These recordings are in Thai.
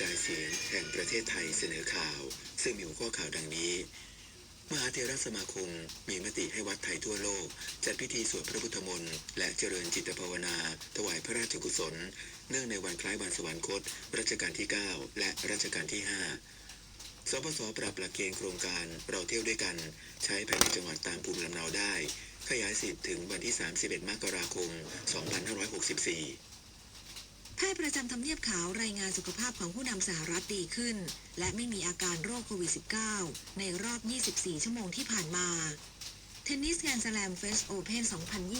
จายเสียงแห่งประเทศไทยเสนอข่าว ซึ่งมีหัวข้อข่าวดังนี้ มหาเทรสมาคมมีมติให้วัดไทยทั่วโลก จัดพิธีสวดพระพุทธมนต์และเจริญจิตภาวนา ถวายพระราชกุศล เนื่องในวันคล้ายวันสวรรคตรัชกาลที่ 9 และรัชกาลที่ 5สปสปรับหลักเกณฑ์โครงการเราเที่ยวด้วยกัน ใช้ภายในจังหวัดตามภูมิลำเนาได้ ขยายสิทธิ์ถึงวันที่ 31 มกราคม 2564 ย์ประจำทำเนียบขาวรายงานสุขภาพของผู้นำสหรัฐดีขึ้น และไม่มีอาการโรคโควิด -19 ในรอบ 24 ชั่วโมงที่ผ่านมา เทนนิสแกรนด์สแลมเฟสโอเพน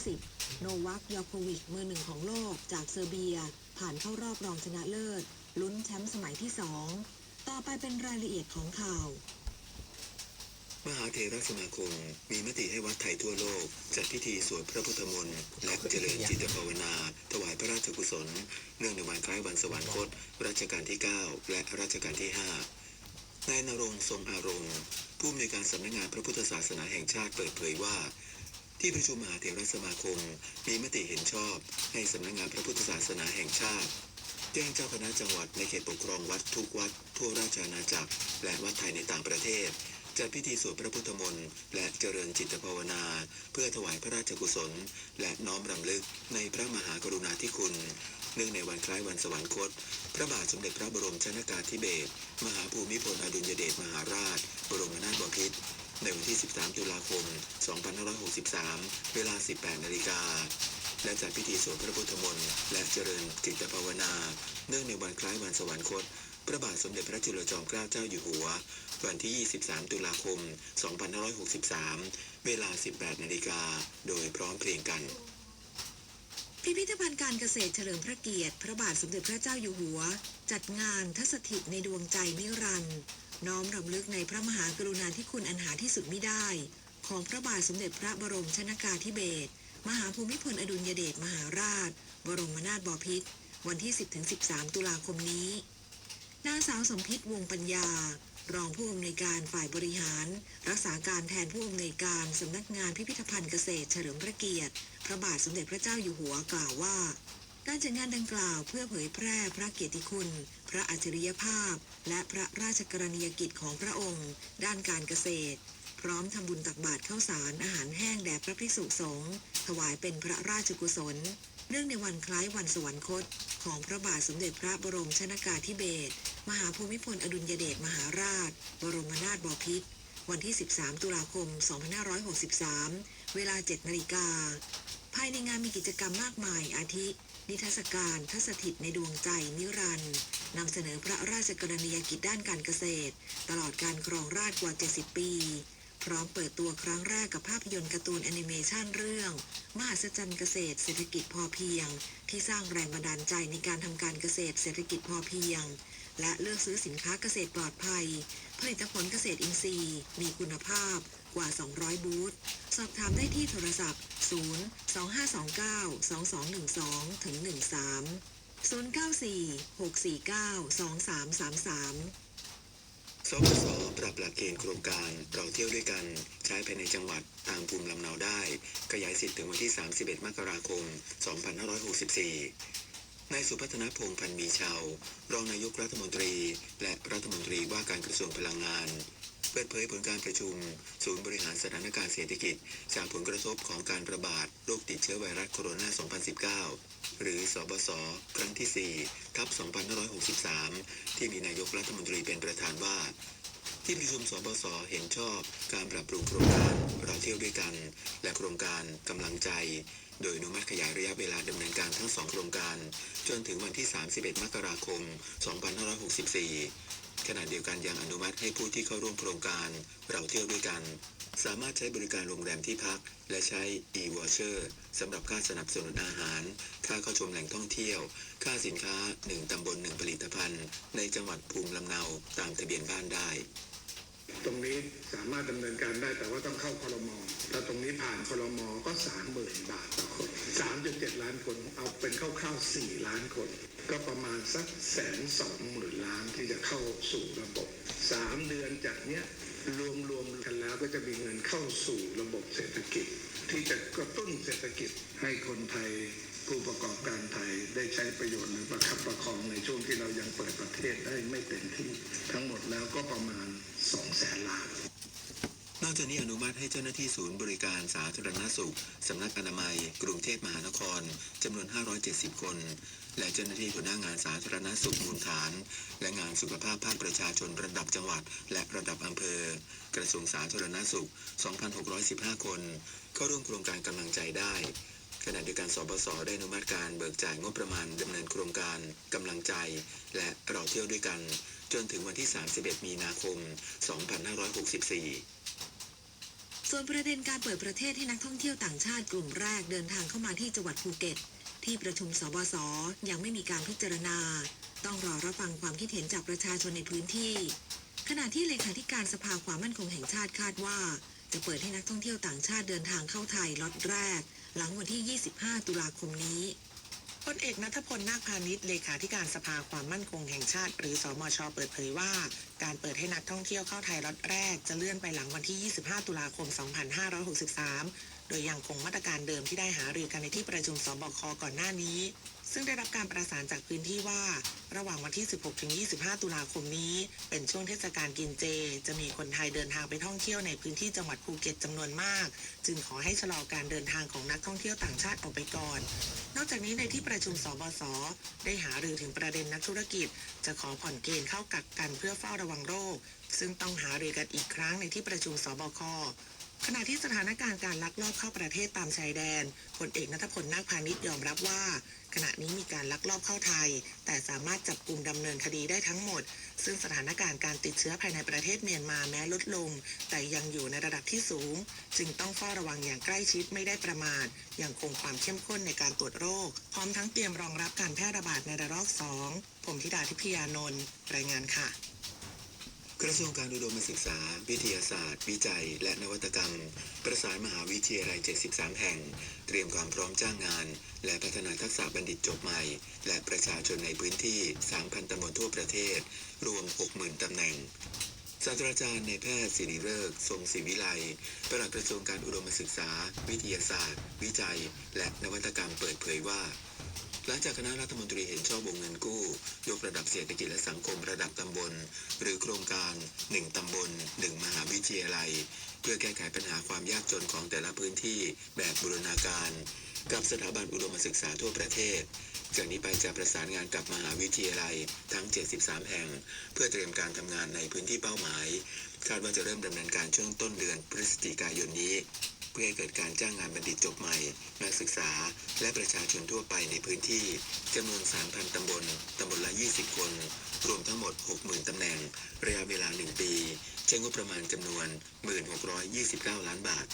2020 โนวัคยอโควิชมือหนึ่งของโลกจากเซอร์เบีย ผ่านเข้ารอบรองชนะเลิศ ลุ้นแชมป์สมัยที่2ต่อไปเป็นรายละเอียดของข่าว มหาเทรสมาคม มีมติให้วัดไทยทั่วโลก จัดพิธีสวดพระพุทธมนต์และเจริญจิตภาวนา ถวายพระราชกุศล เนื่องในวันคล้ายวันสวรรคต รัชกาลที่ 9 และรัชกาลที่ 5 นายนรงทรงอารมณ์ผู้อำนวยการสำนักงานพระพุทธศาสนาแห่งชาติเปิดเผยว่า ที่ประชุมมหาเถรสมาคม มีมติเห็นชอบ ให้สำนักงานพระพุทธศาสนาแห่งชาติแจ้งเจ้าคณะจังหวัดในเขตปกครองวัดทุกวัดทั่วราชอาณาจักร และวัดไทยในต่างประเทศ จัดพิธีสวดพระพุทธมนต์และเจริญจิตภาวนา เพื่อถวายพระราชกุศล และน้อมรำลึกในพระมหากรุณาธิคุณ เนื่องในวันคล้ายวันสวรรคต พระบาทสมเด็จพระบรมชนากาธิเบศรมหาภูมิพลอดุลยเดชมหาราช บรมนาถบพิตรในวันที่ 13 ตุลาคม 2563 เวลา 18 นาฬิกา และจัดพิธีสวดพระพุทธมนต์และเจริญจิตภาวนา เนื่องในวันคล้ายวันสวรรคต ระบาทสมเด็จพระจุลจอมเกล้าเจ้าอยู่หัว วันที่ 23 ตุลาคม 2563 เวลา 18 นาฬิกา โดยพร้อมเพรียงกัน พิพิธภัณฑ์การเกษตรเฉลิมพระเกียรติ พระบาทสมเด็จพระเจ้าอยู่หัว จัดงานทัศถิตในดวงใจนิรันดร์น้อมรำลึกในพระมหากรุณาธิคุณอันหาที่สุดมิได้ ของพระบาทสมเด็จพระบรมชนากาธิเบศรมหาภูมิพลอดุลยเดชมหาราช บรมนาถบพิตรวันที่ 10-13 ตุลาคมนี้ นางสาวสมพิษวงปัญญา รองผู้อำนวยการฝ่ายบริหาร รักษาการแทนผู้อำนวยการสำนักงานพิพิธภัณฑ์เกษตรเฉลิมพระเกียรติ พระบาทสมเด็จพระเจ้าอยู่หัวกล่าวว่า การจัดงานดังกล่าวเพื่อเผยแพร่พระเกียรติคุณ พระอัจฉริยภาพ และพระราชกรณียกิจของพระองค์ ด้านการเกษตร พร้อมทำบุญตักบาตรข้าวสารอาหารแห้งแด่พระภิกษุสงฆ์ถวายเป็นพระราชกุศล เนื่องในวันคล้ายวันสวรรคต ของพระบาทสมเด็จพระบรมชนากาธิเบศรมหาภูมิพลอดุลยเดชมหาราช บรมนาถบพิตรวันที่ 13 ตุลาคม 2563 เวลา 7 นาฬิกา ภายในงานมีกิจกรรมมากมาย อาทิ นิทรรศการทัศถิตในดวงใจนิรันดร์นำเสนอพระราชกรณียกิจด้านการเกษตร ตลอดการครองราชย์กว่า 70 ปี พร้อมเปิดตัวครั้งแรกกับภาพยนตร์การ์ตูนแอนิเมชันเรื่อง มหัศจรรย์เกษตรเศรษฐกิจพอเพียง ที่สร้างแรงบันดาลใจในการทำการเกษตรเศรษฐกิจพอเพียง และเลือกซื้อสินค้าเกษตรปลอดภัย ผลิตผลเกษตรอินทรีย์ มีคุณภาพกว่า 200 บูธ สอบถามได้ที่โทรศัพท์ 0 2529 2212ถึง13 094 649 2333 สบสปรับหลักเกณฑ์โครงการเราเที่ยวด้วยกัน ใช้ภายในจังหวัดตามภูมิลำเนาได้ ขยายสิทธิ์ถึงวันที่ 31 มกราคม 2564 นายสุพัฒนพงษ์พันธ์มีชาว รองนายกรัฐมนตรี และรัฐมนตรีว่าการกระทรวงพลังงาน เปิดเผยผลการประชุม ศูนย์บริหารสถานการณ์เศรษฐกิจ จากผลกระทบของการระบาดโรคติดเชื้อไวรัสโคโรนา 2019 หรือสบสครั้งที่ 4 ทับ 2563 ที่มีนายกรัฐมนตรีเป็นประธานว่า ที่ประชุมสบสเห็นชอบ การปรับปรุงโครงการเราเที่ยวด้วยกัน และโครงการกำลังใจ โดยอนุมัติขยายระยะเวลาดำเนินการทั้งสองโครงการ จนถึงวันที่ 31 มกราคม 2564 ขณะเดียวกันยังอนุมัติให้ผู้ที่เข้าร่วมโครงการเราเที่ยวด้วยกัน สามารถใช้บริการโรงแรมที่พัก และใช้ e-voucher สำหรับค่าสนับสนุนอาหาร ค่าเข้าชมแหล่งท่องเที่ยว ค่าสินค้า 1ตำบล1ผลิตภัณฑ์ ในจังหวัดภูมิลำเนาตามทะเบียนบ้านได้ ตรงนี้สามารถดำเนินการได้แต่ว่าต้องเข้าคอรมอถ้าตรงนี้ผ่านคอรมอก็สามหมื่นบาทต่อคนสามจุดเจ็ดล้านคนเอาเป็นคร่าวๆสี่ล้านคน ก็ประมาณสักแสนสองหมื่นล้านที่จะเข้าสู่ระบบสามเดือนจากเนี้ยรวมรวมๆกันแล้วก็จะมีเงินเข้าสู่ระบบเศรษฐกิจ ที่จะกระตุ้นเศรษฐกิจให้คนไทยผู้ประกอบการไทยได้ใช้ประโยชน์หรือประคับประคองในช่วงที่เรายังเปิดประเทศได้ไม่เต็มที่ทั้งหมดแล้วก็ประมาณ2แสนล้านนอกจากนี้อนุมัติให้เจ้าหน้าที่ศูนย์บริการสาธารณสุข สำนักอนามัย กรุงเทพมหานครจำนวน 570 คน และเจ้าหน้าที่หัวหน้างานสาธารณสุขมูลฐาน และงานสุขภาพภาคประชาชนระดับจังหวัด และระดับอำเภอ กระทรวงสาธารณสุข 2,615 คน เข้าร่วมโครงการกำลังใจได้ขณะเดียวกันสบสได้อนุมัติการเบิกจ่ายงบประมาณดำเนินโครงการกำลังใจ และเราเที่ยวด้วยกัน จนถึงวันที่ 31 มีนาคม 2564 ส่วนประเด็นการเปิดประเทศให้นักท่องเที่ยวต่างชาติกลุ่มแรกเดินทางเข้ามาที่จังหวัดภูเก็ต ที่ประชุมสบสยังไม่มีการพิจารณา ต้องรอรับฟังความคิดเห็นจากประชาชนในพื้นที่ ขณะที่เลขาธิการสภาความมั่นคงแห่งชาติคาดว่า จะเปิดให้นักท่องเที่ยวต่างชาติเดินทางเข้าไทยล็อตแรก หลังวันที่ 25 ตุลาคมนี้พลเอกนัทพลนาคพาณิชย์เลขาธิการสภาความมั่นคงแห่งชาติ หรือสอมชเปิดเผยว่า การเปิดให้นักท่องเที่ยวเข้าไทยล็อตแรก จะเลื่อนไปหลังวันที่ 25 ตุลาคม 2563 โดยยังคงมาตรการเดิมที่ได้หารือกันในที่ประชุมสบคก่อนหน้านี้ ซึ่งได้รับการประสานจากพื้นที่ว่า ระหว่างวันที่ 16ถึง25 ตุลาคมนี้ เป็นช่วงเทศกาลกินเจ จะมีคนไทยเดินทางไปท่องเที่ยวในพื้นที่จังหวัดภูเก็ตจำนวนมาก จึงขอให้ชะลอการเดินทางของนักท่องเที่ยวต่างชาติออกไปก่อน นอกจากนี้ในที่ประชุมสบสได้หารือถึงประเด็นนักธุรกิจ จะขอผ่อนเกณฑ์เข้ากักกันเพื่อเฝ้าระวังโรค ซึ่งต้องหารือกันอีกครั้งในที่ประชุมสบค ขณะที่สถานการณ์การลักลอบเข้าประเทศตามชายแดนพลเอกนัทพลนาคพาณิชย์ยอมรับว่า ขณะนี้มีการลักลอบเข้าไทย แต่สามารถจับกลุ่มดำเนินคดีได้ทั้งหมด ซึ่งสถานการณ์การติดเชื้อภายในประเทศเมียนมาแม้ลดลง แต่ยังอยู่ในระดับที่สูง จึงต้องเฝ้าระวังอย่างใกล้ชิดไม่ได้ประมาทยังคงความเข้มข้นในการตรวจโรค พร้อมทั้งเตรียมรองรับการแพร่ระบาดในระลอกสองผมธิดาทิพยานนท์รายงานค่ะ กระทรวงการอุดมศึกษา วิทยาศาสตร์ วิจัย และนวัตกรรม ประสานมหาวิทยาลัย 73 แห่ง เตรียมความพร้อมจ้างงาน และพัฒนาทักษะบัณฑิตจบใหม่ และประชาชนในพื้นที่ 3,000 ตำบลทั่วประเทศ รวม 60,000 ตำแหน่งศาสตราจารย์ในแพทย์ศิริเริกษ์ทรงศิวิไลปลัดกระทรวงการอุดมศึกษา วิทยาศาสตร์ วิจัย และนวัตกรรมเปิดเผยว่า หลังจากคณะรัฐมนตรีเห็นชอบวงเงินกู้ ยกระดับเศรษฐกิจและสังคมระดับตำบล หรือโครงการ 1 ตำบล 1 มหาวิทยาลัย เพื่อแก้ไขปัญหาความยากจนของแต่ละพื้นที่แบบบูรณาการ กับสถาบันอุดมศึกษาทั่วประเทศ จากนี้ไปจะประสานงานกับมหาวิทยาลัยทั้ง 73 แห่ง เพื่อเตรียมการทำงานในพื้นที่เป้าหมาย คาดว่าจะเริ่มดำเนินการช่วงต้นเดือนพฤศจิกายนนี้ เพื่อให้เกิดการจ้างงานบัณฑิตจบใหม่ นักศึกษา และประชาชนทั่วไปในพื้นที่จำนวน 3,000 ตำบล ตำบลละ 20 คน รวมทั้งหมด 60,000 ตำแหน่ง ระยะเวลา 1 ปี ใช้งบประมาณจำนวน 1,629 ล้านบาท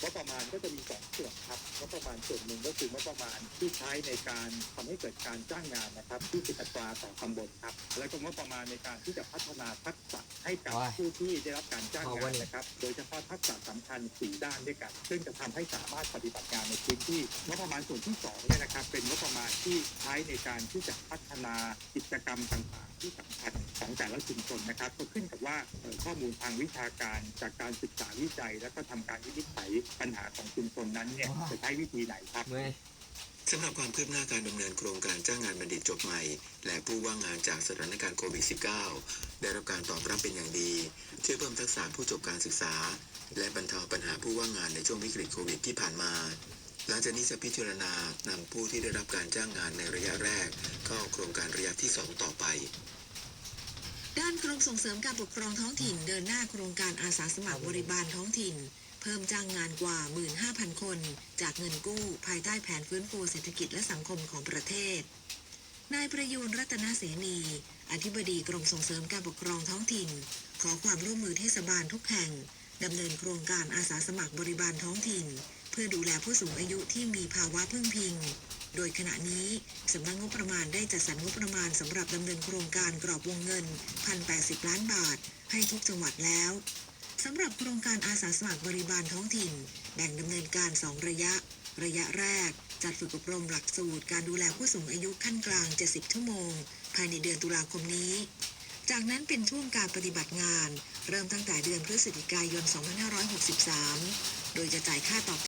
งบประมาณก็จะมีสองส่วนครับงบประมาณส่วนหนึ่งก็คืองบประมาณที่ใช้ในการทำให้เกิดการจ้างงานนะครับ ที่ติดอัตราต่อตำบลครับ และก็งบประมาณในการที่จะพัฒนาทักษะให้กับโอ้ยผู้ที่ได้รับการจ้างเอางาเว้นยนะครับ โดยเฉพาะทักษะสำคัญสี่ด้านด้วยกัน ซึ่งจะทำให้สามารถปฏิบัติงานในพื้นที่งบประมาณส่วนที่สองเนี่ยนะครับ เป็นงบประมาณที่ใช้ในการที่จะพัฒนากิจกรรมต่างๆ ที่สำคัญ ของแต่ละชุมชนนะครับ ก็ขึ้นกับว่าเอ่อข้อมูลทางวิชาการจากการศึกษาวิจัย และก็ทำการวินิจฉัยปัญหาของชุมชนนั้นเนี่ยจะใช้วิธีไหนครับเมื่อยสำหรับความคืบหน้าการดำเนินโครงการจ้างงานบัณฑิตจบใหม่ และผู้ว่างงานจากสถานการณ์โควิด -19 ได้รับการตอบรับเป็นอย่างดีช่วยเพิ่มทักษะผู้จบการศึกษา และบรรเทาปัญหาผู้ว่างงานในช่วงวิกฤตโควิดที่ผ่านมา หลังจากนี้จะพิจารณานำผู้ที่ได้รับการจ้างงานในระยะแรก เข้าโครงการระยะที่ 2 ต่อไป ด้านกรมส่งเสริมการปกครองท้องถิ่นเดินหน้าโครงการอาสาสมัครบริบาลท้องถิ่น เพิ่มจ้างงานกว่า 15,000 คน จากเงินกู้ภายใต้แผนฟื้นฟูเศรษฐกิจและสังคมของประเทศ นายประยูนรัตนเสนี อธิบดีกรมส่งเสริมการปกครองท้องถิ่น ขอความร่วมมือเทศบาลทุกแห่งดำเนินโครงการอาสาสมัครบริบาลท้องถิ่น เพื่อดูแลผู้สูงอายุที่มีภาวะพึ่งพิง โดยขณะนี้สำนักงบประมาณได้จัดสรรงบประมาณสำหรับดำเนินโครงการกรอบวงเงิน 1,080 ล้านบาท ให้ทุกจังหวัดแล้วสำหรับโครงการอาสาสมัครบริบาลท้องถิ่น แบ่งดำเนินการ 2 ระยะ ระยะแรก จัดฝึกอบรมหลักสูตร การดูแลผู้สูงอายุขั้นกลาง 70 ชั่วโมง ภายในเดือนตุลาคมนี้ จากนั้นเป็นช่วงการปฏิบัติงาน เริ่มตั้งแต่เดือนพฤศจิกายน 2563 โดยจะจ่ายค่าตอบ